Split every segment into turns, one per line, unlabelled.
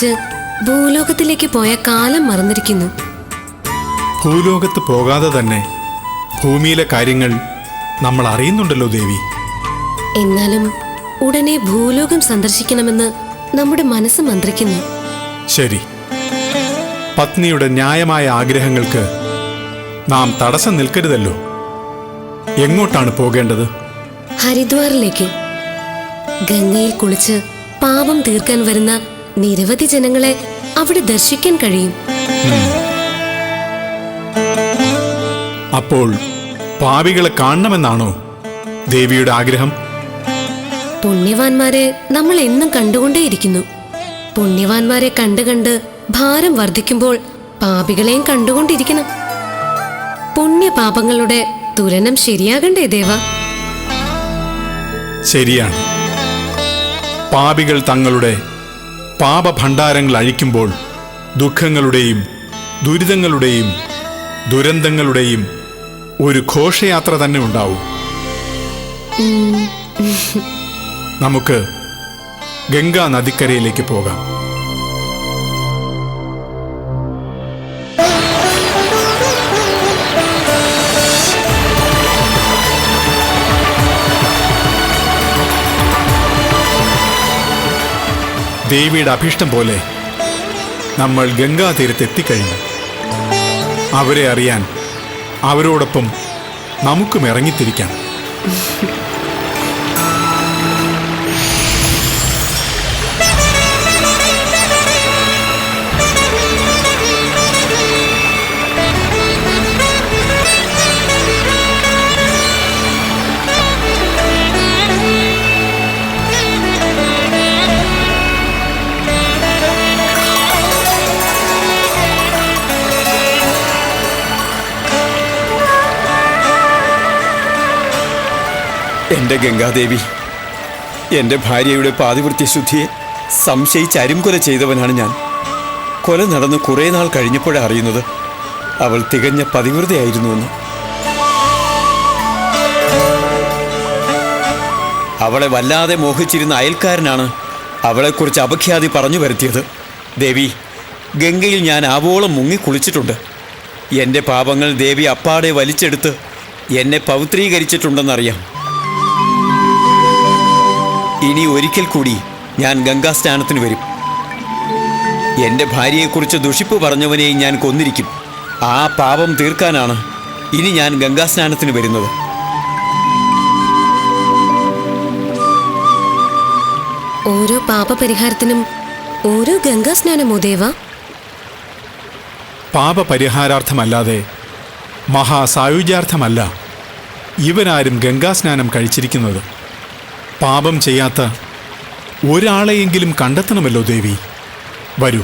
ദേവ ഭൂലോകത്തിലേക്ക് പോയ കാലം മറന്നിരിക്കുന്നു.
ഭൂലോകത്ത് പോകാതെ തന്നെ ഭൂമിയിലെ കാര്യങ്ങൾ നമ്മൾ അറിയുന്നുണ്ടല്ലോ ദേവി.
എന്നാലും ഉടനെ ഭൂലോകം സന്ദർശിക്കണമെന്ന് നമ്മുടെ മനസ്സ് മന്ത്രിക്കുന്നു.
ശരി. പത്നിയുടെ ന്യായമായ ആഗ്രഹങ്ങൾക്ക് നാം തടസ്സം നിൽക്കരുതല്ലോ. എങ്ങോട്ടാണ് പോകേണ്ടത്?
ഹരിദ്വാറിലേക്ക്. ഗംഗയിൽ കുളിച്ച് പാപം തീർക്കാൻ വരുന്ന നിരവധി ജനങ്ങളെ അവിടെ ദർശിക്കാൻ കഴിയും.
അപ്പോൾ പാവികളെ കാണണമെന്നാണോ ദേവിയുടെ ആഗ്രഹം?
പുണ്യവാന്മാരെ നമ്മൾ എന്നും കണ്ടുകൊണ്ടേയിരിക്കുന്നു. പുണ്യവാന്മാരെ കണ്ട് കണ്ട് ഭാരം വർദ്ധിക്കുമ്പോൾ പാപികളെയും കണ്ടുകൊണ്ടിരിക്കണം. പുണ്യപാപങ്ങളുടെ തുലനം ശരിയാകണ്ടേ ദേവ.
ശരിയാണ്. പാപികൾ തങ്ങളുടെ പാപഭണ്ഡാരങ്ങൾ അഴിക്കുമ്പോൾ ദുഃഖങ്ങളുടെയും ദുരിതങ്ങളുടെയും ദുരന്തങ്ങളുടെയും ഒരു ഘോഷയാത്ര തന്നെ ഉണ്ടാവും. നമുക്ക് ഗംഗാ നദിക്കരയിലേക്ക് പോകാം. ദേവിയുടെ അഭീഷ്ടം പോലെ നമ്മൾ ഗംഗാതീരത്ത് എത്തിക്കഴിഞ്ഞു അവരെ അറിയാൻ അവരോടൊപ്പം നമുക്കും ഇറങ്ങിത്തിരിക്കാം.
എന്റെ ഗംഗാദേവി എന്റെ ഭാര്യയുടെ പാതിവൃത്യ ശുദ്ധിയെ സംശയിച്ച് അരുംകൊല ചെയ്തവനാണ് ഞാൻ. കൊല നടന്ന് കുറേ നാൾ കഴിഞ്ഞപ്പോഴാണ് അറിയുന്നത് അവൾ തികഞ്ഞ പതിവൃതയായിരുന്നുവെന്ന് അവളെ വല്ലാതെ മോഹിച്ചിരുന്ന അയൽക്കാരനാണ് അവളെക്കുറിച്ച് അപഖ്യാതി പറഞ്ഞു വരുത്തിയത്. ദേവി ഗംഗയിൽ ഞാൻ ആവോളം മുങ്ങി കുളിച്ചിട്ടുണ്ട്. എന്റെ പാപങ്ങൾ ദേവി അപ്പാടെ വലിച്ചെടുത്ത് എന്നെ പവിത്രീകരിച്ചിട്ടുണ്ടെന്നറിയാം. ഇനി ഒരിക്കൽ കൂടി ഞാൻ ഗംഗാസ്നാനത്തിന് വരും. എന്റെ ഭാര്യയെക്കുറിച്ച് ദുഷിപ്പ് പറഞ്ഞവനെയും ഞാൻ കൊന്നിരിക്കും. ആ പാപം തീർക്കാനാണ് ഇനി ഞാൻ ഗംഗാസ്നാനത്തിന് വരുന്നത്.
ഓരോ പാപപരിഹാരത്തിനും ഓരോ ഗംഗാസ്നാനമോ ദേവ?
പാപപരിഹാരാർത്ഥമല്ലാതെ മഹാസായുജ്യാർത്ഥമല്ല ഇവരാരും ഗംഗാസ്നാനം കഴിച്ചിരിക്കുന്നത്. പാപം ചെയ്യാത്ത ഒരാളെയെങ്കിലും കണ്ടെത്തണമല്ലോ ദേവി. വരൂ.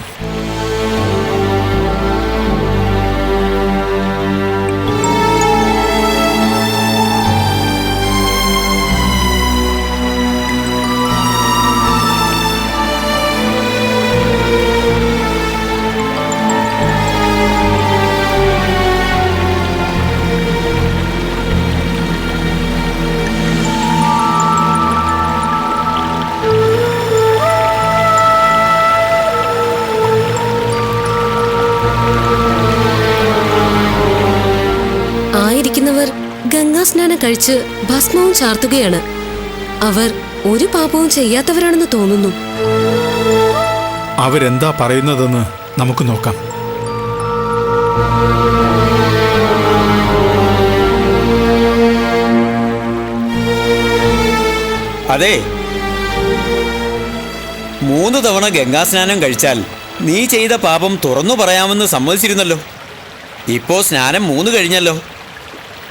കഴിച്ച് ഭസ്മവും ചാർത്തുകയാണ്. അവർ ഒരു പാപവും ചെയ്യാത്തവരാണെന്ന് തോന്നുന്നു.
അവരെന്താ പറയുന്നതെന്ന് നമുക്ക് നോക്കാം.
അതെ. മൂന്ന് തവണ ഗംഗാസ്നാനം കഴിച്ചാൽ നീ ചെയ്ത പാപം തുറന്നു പറയാമെന്ന് സമ്മതിച്ചിരുന്നല്ലോ. ഇപ്പോ സ്നാനം മൂന്ന് കഴിഞ്ഞല്ലോ.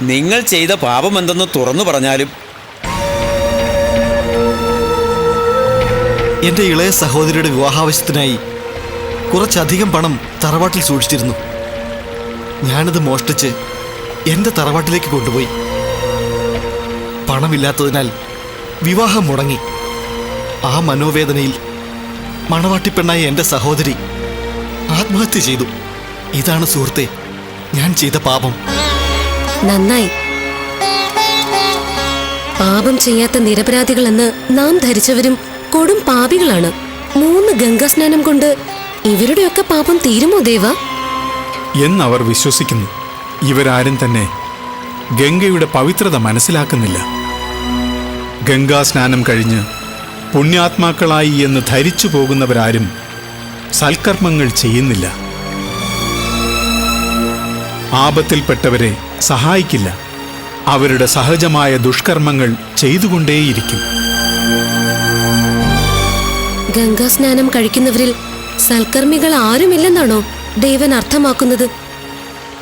നിങ്ങൾ ചെയ്ത പാപം എന്തെന്ന് തുറന്നു പറഞ്ഞാലും
എന്റെ ഇളയ സഹോദരിയുടെ വിവാഹാവശ്യത്തിനായി കുറച്ചധികം പണം തറവാട്ടിൽ സൂക്ഷിച്ചിരുന്നു. ഞാനത് മോഷ്ടിച്ച് എന്റെ തറവാട്ടിലേക്ക് കൊണ്ടുപോയി. പണമില്ലാത്തതിനാൽ വിവാഹം മുടങ്ങി. ആ മനോവേദനയിൽ മണവാട്ടിപ്പെണ്ണായ എന്റെ സഹോദരി ആത്മഹത്യ ചെയ്തു. ഇതാണ് സുഹൃത്തെ ഞാൻ ചെയ്ത പാപം.
നന്നായി. പാപം ചെയ്യാത്ത നിരപരാധികളെന്ന് നാം ധരിച്ചവരും കൊടും പാപികളാണ്. മൂന്ന് ഗംഗാസ്നാനം കൊണ്ട് ഇവരുടെയൊക്കെ പാപം തീരുമോ ദേവ?
എന്നവർ വിശ്വസിക്കുന്നു. ഇവരാരും തന്നെ ഗംഗയുടെ പവിത്രത മനസ്സിലാക്കുന്നില്ല. ഗംഗാസ്നാനം കഴിഞ്ഞ് പുണ്യാത്മാക്കളായി എന്ന് ധരിച്ചു പോകുന്നവരാരും സൽക്കർമ്മങ്ങൾ ചെയ്യുന്നില്ല. ആപത്തിൽപ്പെട്ടവരെ സഹായിക്കില്ല. അവരുടെ സഹജമായ ദുഷ്കർമ്മങ്ങൾ ചെയ്തുകൊണ്ടേയിരിക്കും.
ഗംഗാസ്നാനം കഴിക്കുന്നവരിൽ സൽക്കർമ്മികൾ ആരുമില്ലെന്നാണോ ദേവൻ അർത്ഥമാക്കുന്നത്?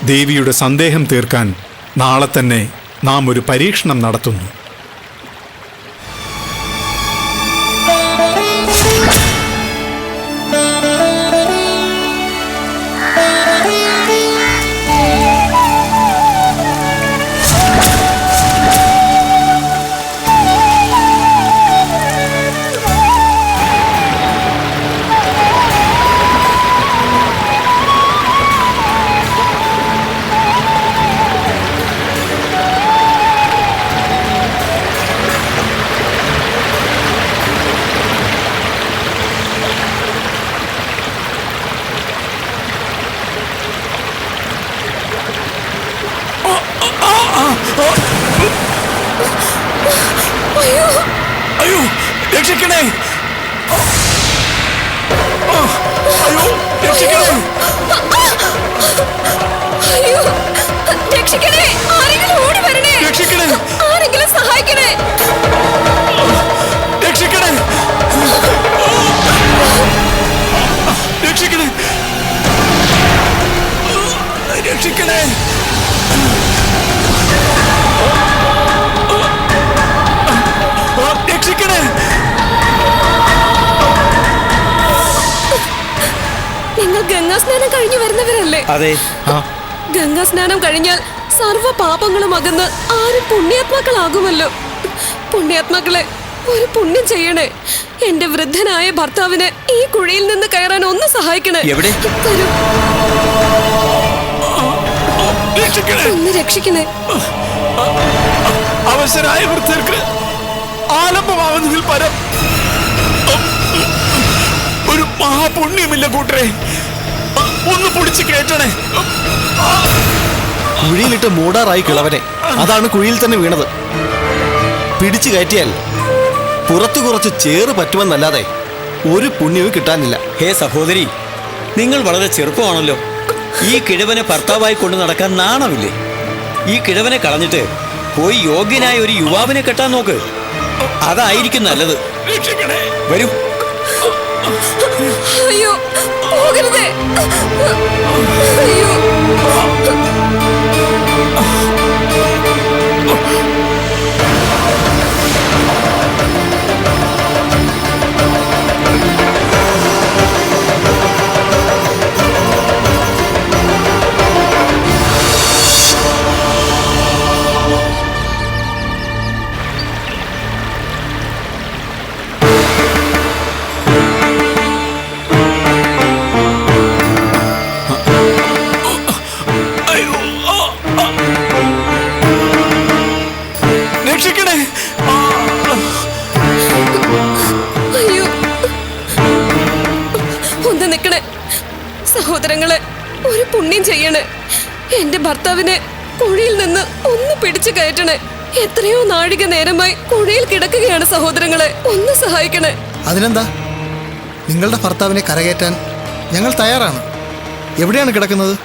ദേവിയുടെ സന്ദേഹം തീർക്കാൻ നാളെ തന്നെ നാം ഒരു പരീക്ഷണം നടത്തുന്നു.
അയ്യോ. രക്ഷിക്കണേ. അയ്യോ രക്ഷിക്കണേ.
അയ്യോ രക്ഷിക്കണേ. ആരെങ്കിലും ഓടി വരണേ.
രക്ഷിക്കണേ.
ആരെങ്കിലും സഹായിക്കണേ.
രക്ഷിക്കണേ രക്ഷിക്കണേ. രക്ഷിക്കണേ. രക്ഷിക്കണേ.
നിങ്ങൾ ഗംഗാസ്നാനം കഴിഞ്ഞു വരുന്നവരല്ലേ?
അതെ.
ഗംഗാസ്നാനം കഴിഞ്ഞാൽ സർവ പാപങ്ങളും അകന്ന് ആരും പുണ്യാത്മാക്കളാകുമല്ലോ. പുണ്യാത്മാക്കളെ ഒരു പുണ്യം ചെയ്യണേ. എന്റെ വൃദ്ധനായ ഭർത്താവിനെ ഈ കുഴിയിൽ നിന്ന് കയറാൻ ഒന്ന് സഹായിക്കണേ.
എവിടെ?
ഒന്ന് രക്ഷിക്കണേ.
അവശരായ വൃദ്ധർക്ക് ആലംബമാവുന്നതിൽ പരം മഹാപുണ്യമില്ല കൂട്ടരെ. ഒന്ന് പൊടിച്ച് കേട്ടണേ
കുഴിയിലിട്ട് മൂടാറായി കിളവനെ. അതാണ് കുഴിയിൽ തന്നെ വീണത്. പിടിച്ചു കയറ്റിയാൽ പുറത്തു കുറച്ച് ചേറ് പറ്റുമെന്നല്ലാതെ ഒരു പുണ്യവും കിട്ടാനില്ല.
ഹേ സഹോദരി നിങ്ങൾ വളരെ ചെറുപ്പമാണല്ലോ. ഈ കിഴവനെ ഭർത്താവായി കൊണ്ട് നടക്കാൻ നാണമില്ലേ? ഈ കിഴവനെ കളഞ്ഞിട്ട് പോയി യോഗ്യനായ ഒരു യുവാവിനെ കെട്ടാൻ നോക്ക്. അതായിരിക്കും നല്ലത്. വരൂ.
അയ്യോ പോകരുതേ. അയ്യോ. പുണ്യം ചെയ്യണേ. എന്റെ ഭർത്താവിനെ കുഴിയിൽ നിന്ന് ഒന്ന് പിടിച്ചു കയറ്റണേ. എത്രയോ നാഴിക നേരമായി കുഴിയിൽ കിടക്കുകയാണ് സഹോദരങ്ങളെ. ഒന്ന് സഹായിക്കണേ.
അതിനെന്താ? നിങ്ങളുടെ ഭർത്താവിനെ കരകയറ്റാൻ ഞങ്ങൾ തയ്യാറാണ്. എവിടെയാണ് കിടക്കുന്നത്?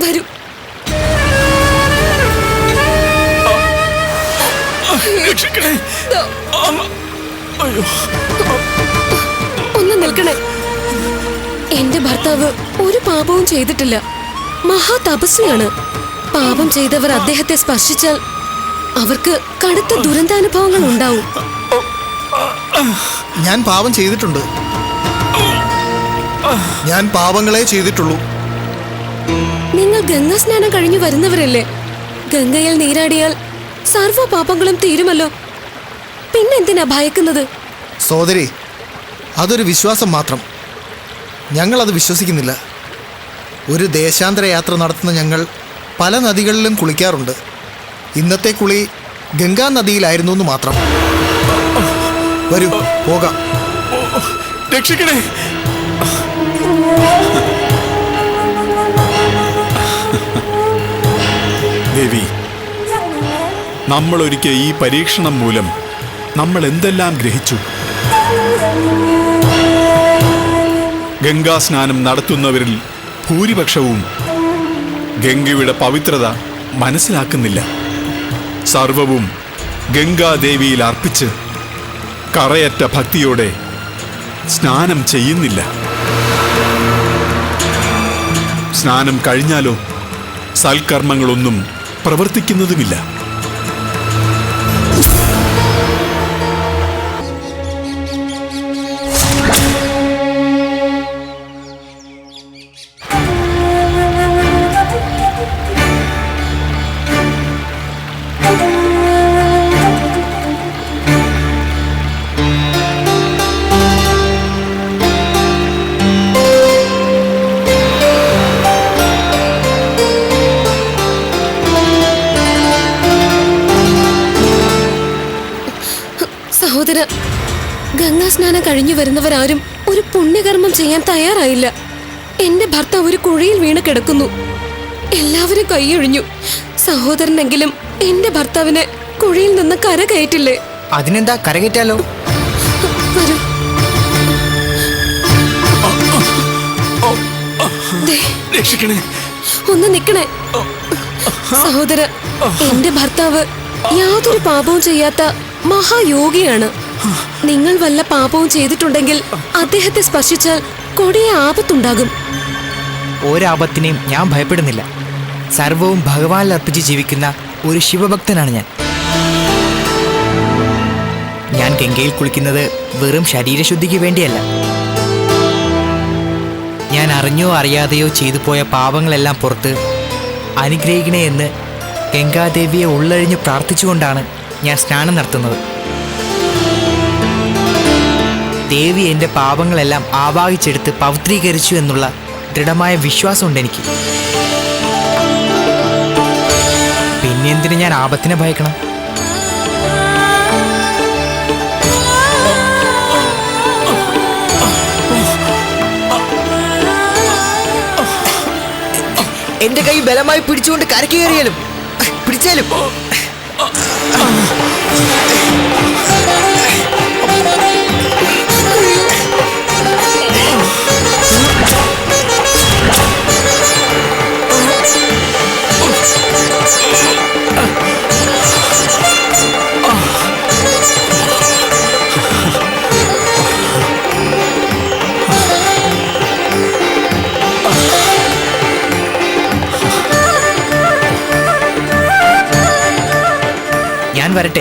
വരൂ. ഒന്ന് നിൽക്കണേ. എന്റെ ഭർത്താവ് ഒരു പാപവും ചെയ്തിട്ടില്ല. മഹാതപസ്വിയാണ് പാപം ചെയ്തവർ അദ്ദേഹത്തെ സ്പർശിച്ചാൽ അവർക്ക് കടുത്ത ദുരന്താനുഭവങ്ങൾ ഉണ്ടാവും.
ഞാൻ പാപം ചെയ്തിട്ടുണ്ട്. ഞാൻ പാപങ്ങളെ ചെയ്തിട്ടുള്ളൂ.
നിങ്ങൾ ഗംഗാസ്നാനം കഴിഞ്ഞു വരുന്നവരല്ലേ? ഗംഗയിൽ നീരാടിയാൽ സർവ പാപങ്ങളും തീരുമല്ലോ. പിന്നെന്തിനാ ഭയക്കുന്നത്?
സോദരി അതൊരു വിശ്വാസം മാത്രം. ഞങ്ങളത് വിശ്വസിക്കുന്നില്ല. ഒരു ദേശാന്തര യാത്ര നടത്തുന്ന ഞങ്ങൾ പല നദികളിലും കുളിക്കാറുണ്ട്. ഇന്നത്തെ കുളി ഗംഗാ നദിയിലായിരുന്നു എന്ന് മാത്രം. വരൂ പോകാം.
രക്ഷിക്കണേ. ദേവി നമ്മളൊരിക്കൽ ഈ പരീക്ഷണം മൂലം നമ്മൾ എന്തെല്ലാം ഗ്രഹിച്ചു? ഗംഗാസ്നാനം നടത്തുന്നവരിൽ ഭൂരിപക്ഷവും ഗംഗയുടെ പവിത്രത മനസ്സിലാക്കുന്നില്ല. സർവവും ഗംഗാദേവിയിൽ അർപ്പിച്ച് കറയറ്റ ഭക്തിയോടെ സ്നാനം ചെയ്യുന്നില്ല. സ്നാനം കഴിഞ്ഞാലോ സൽക്കർമ്മങ്ങളൊന്നും പ്രവർത്തിക്കുന്നതുമില്ല.
കഴിഞ്ഞു വരുന്നവരാരും ഒരു പുണ്യകർമ്മം ചെയ്യാൻ തയ്യാറായില്ല. എന്റെ ഭർത്താവ് ഒരു കുഴിയിൽ വീണ് കിടക്കുന്നു. എല്ലാവരും കൈയൊഴിഞ്ഞു. സഹോദരനെങ്കിലും എന്റെ ഭർത്താവിനെ കുഴിയിൽ നിന്ന് കര കയറ്റില്ലേ?
അതിനെന്താ കരകയറ്റാലോ?
വരൂ. ദേ,
രക്ഷിക്കണേ.
ഒന്ന് നിക്കണേ. സഹോദര എന്റെ ഭർത്താവ് യാതൊരു പാപവും ചെയ്യാത്ത മഹായോഗിയാണ്. നിങ്ങൾ വല്ല പാപവും ചെയ്തിട്ടുണ്ടെങ്കിൽ അദ്ദേഹത്തെ സ്പർശിച്ചാൽ കൊടിയ ആപത്തുണ്ടാകും.
ഒരാപത്തിനെയും ഞാൻ ഭയപ്പെടുന്നില്ല. സർവവും ഭഗവാനിൽ അർപ്പിച്ച് ജീവിക്കുന്ന ഒരു ശിവഭക്തനാണ് ഞാൻ. ഞാൻ ഗംഗയിൽ കുളിക്കുന്നത് വെറും ശരീരശുദ്ധിക്ക് വേണ്ടിയല്ല. ഞാൻ അറിഞ്ഞോ അറിയാതെയോ ചെയ്തു പോയ പാപങ്ങളെല്ലാം പുറത്ത് അനുഗ്രഹിക്കണേ എന്ന് ഗംഗാദേവിയെ ഉള്ളഴിഞ്ഞ് പ്രാർത്ഥിച്ചുകൊണ്ടാണ് ഞാൻ സ്നാനം നടത്തുന്നത്. ദേവി എന്റെ പാപങ്ങളെല്ലാം ആവാഹിച്ചെടുത്ത് പവിത്രീകരിച്ചു എന്നുള്ള ദൃഢമായ വിശ്വാസമുണ്ട് എനിക്ക്. പിന്നെന്തിനു ഞാൻ ആപത്തിനെ ഭയക്കണം? എന്റെ കൈ ബലമായി പിടിച്ചുകൊണ്ട് കരക്ക് കയറിയാലും പിടിച്ചാലും. വരട്ടെ.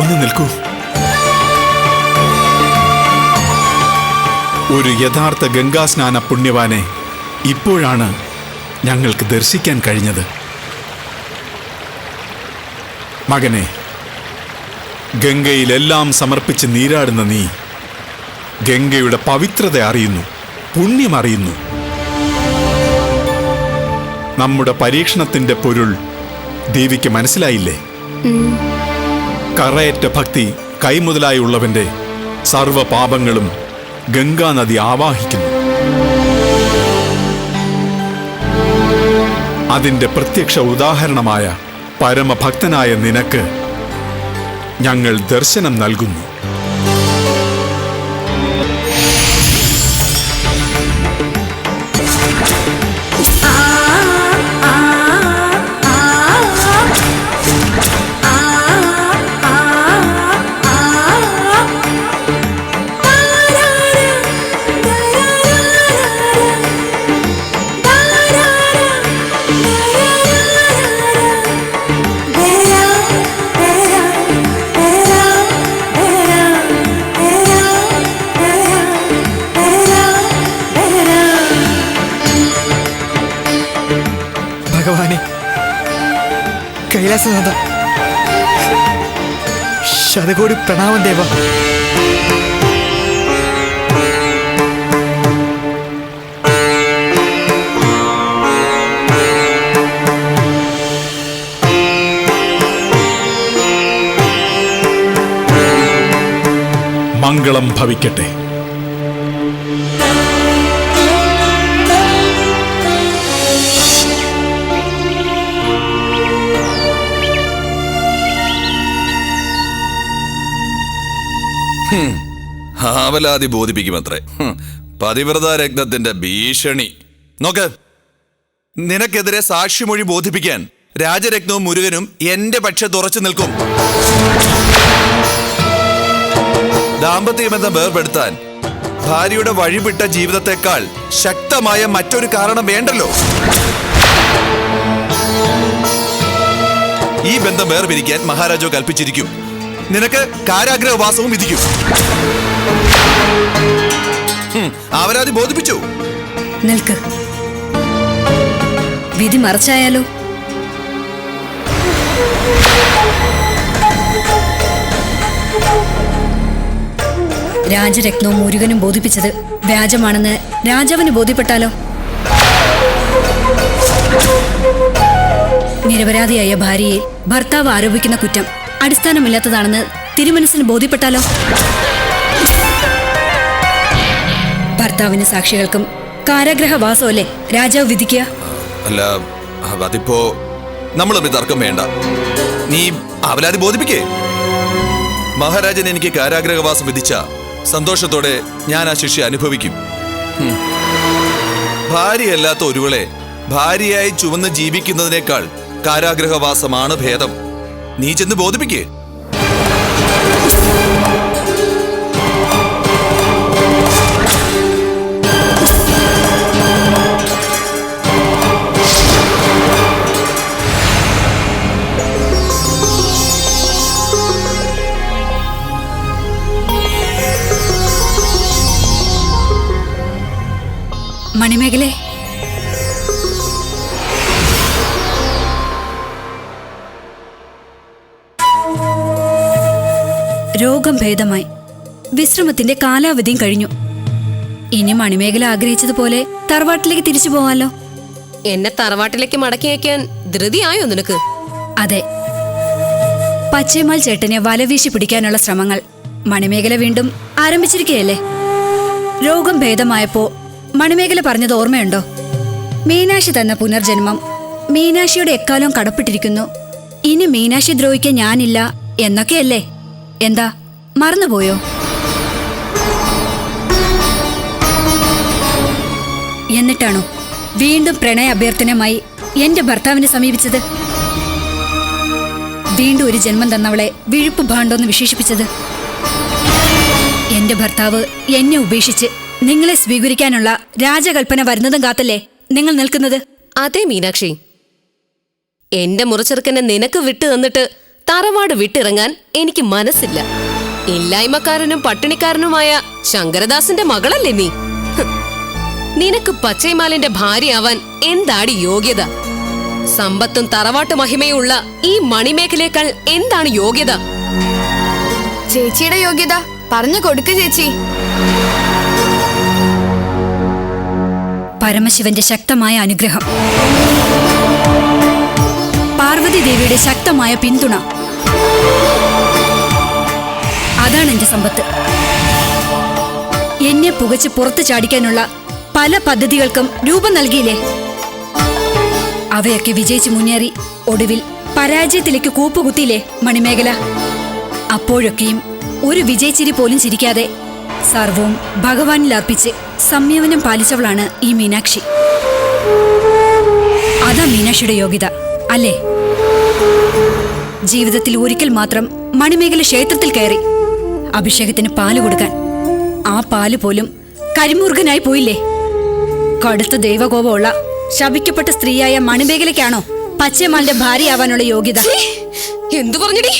ഒന്ന് നിൽക്കൂ. ഒരു യഥാർത്ഥ ഗംഗാസ്നാന പുണ്യവാനെ ഇപ്പോഴാണ് ഞങ്ങൾക്ക് ദർശിക്കാൻ കഴിഞ്ഞത്. മകനെ ഗംഗയിലെല്ലാം സമർപ്പിച്ച് നീരാടുന്ന നീ ഗംഗയുടെ പവിത്രത അറിയുന്നു പുണ്യം അറിയുന്നു. നമ്മുടെ പരീക്ഷണത്തിന്റെ പൊരുൾ ദേവിക്ക് മനസ്സിലായില്ലേ? കറയറ്റ ഭക്തി കൈമുതലായുള്ളവന്റെ സർവ പാപങ്ങളും ഗംഗാനദി ആവാഹിക്കുന്നു. അതിന്റെ പ്രത്യക്ഷ ഉദാഹരണമായ പരമഭക്തനായ നിനക്ക് ഞങ്ങൾ ദർശനം നൽകുന്നു.
കൈലാസനാഥ ശതകോടി പ്രണാമം ദേവ.
മംഗളം ഭവിക്കട്ടെ.
ആവലാതി ബോധിപ്പിക്കുമത്രേ. പതിവ്രത രത്നത്തിന്റെ ഭീഷണി. നോക്ക്. നിനക്കെതിരെ സാക്ഷിമൊഴി ബോധിപ്പിക്കാൻ രാജരത്നവും മുരുകനും എന്റെ പക്ഷത്ത് ഉറച്ചു നിൽക്കും. ദാമ്പത്യ ബന്ധം വേർപെടുത്താൻ ഭാര്യയുടെ വഴിവിട്ട ജീവിതത്തെക്കാൾ ശക്തമായ മറ്റൊരു കാരണം വേണ്ടല്ലോ. ഈ ബന്ധം വേർപിരിക്കാൻ മഹാരാജാവ് കൽപ്പിച്ചിരിക്കും. നിനക്ക് കാരാഗ്രഹവാസവും വിധിക്കും. അവരാതി ബോധിപ്പിച്ചു.
നിൽക്ക് വിധി മറച്ചായാലോ? രാജരത്നവും മുരുകനും ബോധിപ്പിച്ചത് വ്യാജമാണെന്ന് രാജാവിന് ബോധ്യപ്പെട്ടാലോ? നിരപരാധിയായ ഭാര്യയെ ഭർത്താവ് ആരോപിക്കുന്ന കുറ്റം അടിസ്ഥാനമില്ലാത്തതാണെന്ന് തിരുമനസിന് ബോധ്യപ്പെട്ടാലോ? ഭർത്താവിന് സാക്ഷികൾക്കും കാരാഗ്രഹവാസമല്ലേ രാജാവ് വിധിക്കുക?
അല്ല അതിപ്പോ നമ്മൾ തർക്കം വേണ്ട. നീ അവലാതി ബോധിപ്പിക്കേ? മഹാരാജൻ എനിക്ക് കാരാഗ്രഹവാസം വിധിച്ച സന്തോഷത്തോടെ ഞാൻ ആ ശിക്ഷ അനുഭവിക്കും. ഭാര്യയല്ലാത്ത ഒരുവളെ ഭാര്യയായി ചുവന്ന് ജീവിക്കുന്നതിനേക്കാൾ കാരാഗ്രഹവാസമാണ് ഭേദം. നീ ചെന്ന് ബോധിപ്പിക്കേ.
മണിമേഖലേ രോഗം ഭേദമായി. വിശ്രമത്തിന്റെ കാലാവധിയും കഴിഞ്ഞു. ഇനി മണിമേഖല ആഗ്രഹിച്ചതുപോലെ തറവാട്ടിലേക്ക് തിരിച്ചു പോവാലോ?
എന്നെ തറവാട്ടിലേക്ക് മടക്കി അയക്കാൻ ധൃതിയായോ നിനക്ക്?
അതെ. പച്ചേമാൽ ചേട്ടനെ വലവീശി പിടിക്കാനുള്ള ശ്രമങ്ങൾ മണിമേഖല വീണ്ടും ആരംഭിച്ചിരിക്കുകയല്ലേ? രോഗം ഭേദമായപ്പോ മണിമേഖല പറഞ്ഞത് ഓർമ്മയുണ്ടോ? മീനാശി തന്ന പുനർജന്മം മീനാശിയുടെ എക്കാലം കടപ്പെട്ടിരിക്കുന്നു. ഇനി മീനാശി ദ്രോഹിക്കാൻ ഞാനില്ല എന്നൊക്കെയല്ലേ? എന്താ? മറന്നുപോയോ? എന്നിട്ടാണോ വീണ്ടും പ്രണയ അഭ്യർത്ഥനയുമായി എന്റെ ഭർത്താവിനെ സമീപിച്ചത്? വീണ്ടും ഒരു ജന്മം തന്നവളെ വിഴുപ്പ് ഭാണ്ടോന്ന് വിശേഷിപ്പിച്ചത്? എന്റെ ഭർത്താവ് എന്നെ ഉപേക്ഷിച്ച് നിങ്ങളെ സ്വീകരിക്കാനുള്ള രാജകൽപ്പന വരുന്നതും കാത്തല്ലേ നിങ്ങൾ നിൽക്കുന്നത്?
അതേ മീനാക്ഷി. എന്റെ മുറച്ചെറുക്കനെ നിനക്ക് വിട്ടു തന്നിട്ട് തറവാട് വിട്ടിറങ്ങാൻ എനിക്ക് മനസ്സില്ല. ഇല്ലായ്മക്കാരനും പട്ടിണിക്കാരനുമായ ശങ്കരദാസിന്റെ മകളല്ലേ നീ. നിനക്ക് പച്ചൈമാലിന്റെ ഭാര്യയാവാൻ എന്താടി യോഗ്യത? സമ്പത്തും തറവാട്ട് മഹിമയുള്ള ഈ മണിമേഖലേക്കാൾ എന്താണ് യോഗ്യത?
ചേച്ചിയുടെ യോഗ്യത പറഞ്ഞു കൊടുക്ക് ചേച്ചി.
പരമശിവന്റെ ശക്തമായ അനുഗ്രഹം. പാർവതി ദേവിയുടെ ശക്തമായ പിന്തുണ. അതാണ് എന്റെ സമ്പത്ത്. എന്നെ പുകച്ച് പുറത്തു ചാടിക്കാനുള്ള പല പദ്ധതികൾക്കും രൂപം നൽകിയില്ലേ? അവയൊക്കെ വിജയിച്ച് മുന്നേറി ഒടുവിൽ പരാജയത്തിലേക്ക് കൂപ്പുകുത്തിയില്ലേ മണിമേഖല? അപ്പോഴൊക്കെയും ഒരു വിജയിച്ചിരി പോലും ചിരിക്കാതെ സർവവും ഭഗവാനിൽ അർപ്പിച്ച് സംയമനം പാലിച്ചവളാണ് ഈ മീനാക്ഷി. അതാ മീനാക്ഷിയുടെ യോഗ്യത അല്ലേ? ജീവിതത്തിൽ ഒരിക്കൽ മാത്രം മണിമേഖല ക്ഷേത്രത്തിൽ കയറി. അഭിഷേകത്തിന് പാൽ കൊടുക്കാൻ. ആ പാൽ പോലും കരിമുറുകനായി പോയില്ലേ? കടുത്ത ദൈവകോപമുള്ള ശപിക്കപ്പെട്ട സ്ത്രീയായ മണിമേഖലയ്ക്കാണോ പച്ചയമാലിന്റെ ഭാര്യയാവാനുള്ള യോഗ്യത?
എന്തു പറഞ്ഞടി?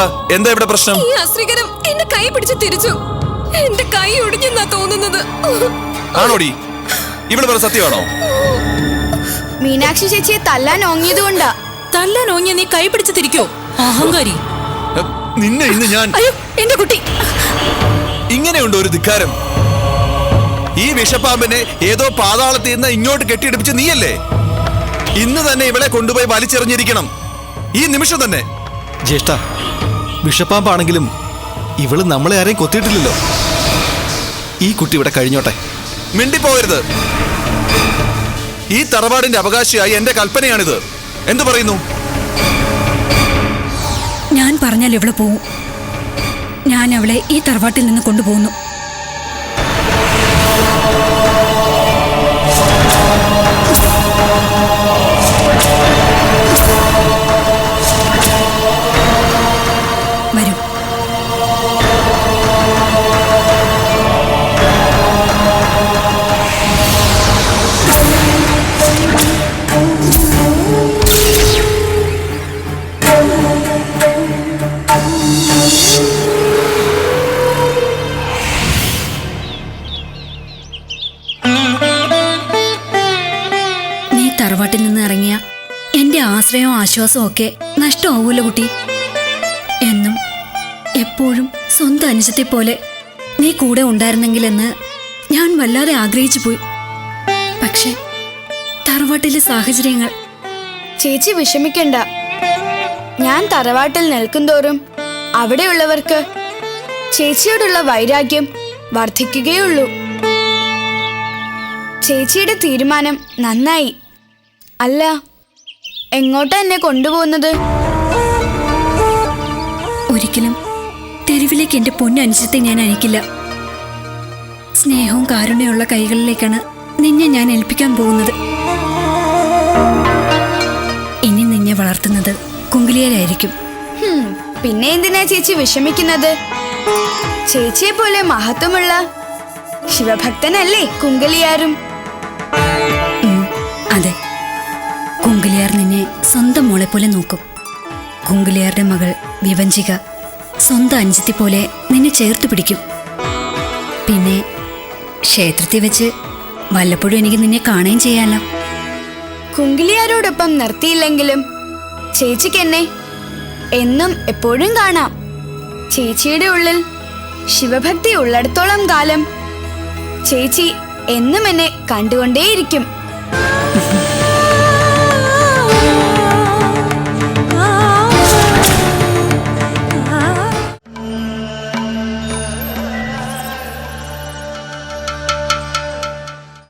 എന്താ? എന്താ ഇവിടെ പ്രശ്നം?
ഈ അശ്രീകരം എന്റെ കൈ പിടിച്ച് തിരിച്ചു. എന്റെ കൈ ഒടിഞ്ഞെന്നാ തോന്നുന്നത്.
ആണോടി? ഇവിടെ പറഞ്ഞ സത്യമാണോ?
മീനാക്ഷി ചേച്ചിയെ തല്ലാൻ ഓങ്ങിയത് കൊണ്ടാ.
തല്ലാൻ ഓങ്ങിയ നീ കൈ പിടിച്ച് തിരിക്കോ? അഹങ്കാരി.
നിന്നെ ഇന്ന് ഞാൻ
അയ്യോ എന്റെ കുട്ടി.
ഇങ്ങനെയുണ്ട് ഒരു ധിക്കാരം. ഈ വിഷപ്പാമ്പിനെ ഏതോ പാതാളത്തിൽ നിന്ന് ഇങ്ങോട്ട് കെട്ടിയിടിപ്പിച്ച് നീയല്ലേ? ഇന്ന് തന്നെ ഇവളെ കൊണ്ടുപോയി വലിച്ചെറിഞ്ഞിരിക്കണം. ഈ നിമിഷം തന്നെ.
ജ്യേഷ്ഠ വിഷപ്പാമ്പാണെങ്കിലും ഇവൾ നമ്മളെ ആരെയും കൊത്തിയിട്ടില്ലല്ലോ. ഈ കുട്ടി ഇവിടെ കഴിഞ്ഞോട്ടെ.
മിണ്ടിപ്പോകരുത്. ഈ തറവാടിന്റെ അവകാശിയായി എന്റെ കൽപ്പനയാണിത്. എന്തു പറയുന്നു?
ഞാൻ പറഞ്ഞാൽ ഇവിടെ പോവും. ഞാൻ അവളെ ഈ തറവാട്ടിൽ നിന്ന് കൊണ്ടുപോകുന്നു. ആശ്വാസവും നഷ്ടമാവൂല്ലോ കുട്ടി. എന്നും എപ്പോഴും സ്വന്തം അനുജത്തെ പോലെ നീ കൂടെ ഉണ്ടായിരുന്നെങ്കിലെന്ന് ഞാൻ വല്ലാതെ ആഗ്രഹിച്ചു പോയി. പക്ഷേ തറവാട്ടിലെ സാഹചര്യങ്ങൾ
ചേച്ചി വിഷമിക്കണ്ട. ഞാൻ തറവാട്ടിൽ നിൽക്കുന്തോറും അവിടെയുള്ളവർക്ക് ചേച്ചിയോടുള്ള വൈരാഗ്യം വർദ്ധിക്കുകയുള്ളൂ ചേച്ചിയുടെ തീരുമാനം നന്നായി. അല്ല എങ്ങോട്ടാ എന്നെ കൊണ്ടുപോകുന്നത്?
ഒരിക്കലും തെരുവിലേക്ക് എന്റെ പൊന്നനുജത്തെ ഞാൻ അയക്കില്ല. സ്നേഹവും കാരുണ്യമുള്ള കൈകളിലേക്കാണ് നിന്നെ ഞാൻ ഏൽപ്പിക്കാൻ പോകുന്നത്. ഇനി നിന്നെ വളർത്തുന്നത്
കുങ്കിലിയായിരിക്കും പിന്നെ എന്തിനാ ചേച്ചി വിഷമിക്കുന്നത്? ചേച്ചിയെ പോലെ മഹത്വമുള്ള ശിവഭക്തനല്ലേ കുങ്കലിയാരും?
അതെ. സ്വന്തം മോളെ പോലെ നോക്കും. കുങ്കുലിയാരുടെ മകൾ വിവഞ്ചിക സ്വന്തം അഞ്ചത്തി പോലെ നിന്നെ ചേർത്ത് പിടിക്കും. പിന്നെ ക്ഷേത്രത്തിൽ വെച്ച് വല്ലപ്പോഴും എനിക്ക് നിന്നെ കാണുകയും ചെയ്യാമല്ലോ
കുങ്കിലിയാരോടൊപ്പം നിർത്തിയില്ലെങ്കിലും ചേച്ചിക്ക് എന്നെ എന്നും എപ്പോഴും കാണാം. ചേച്ചിയുടെ ഉള്ളിൽ ശിവഭക്തി ഉള്ളിടത്തോളം കാലം ചേച്ചി എന്നും എന്നെ കണ്ടുകൊണ്ടേയിരിക്കും.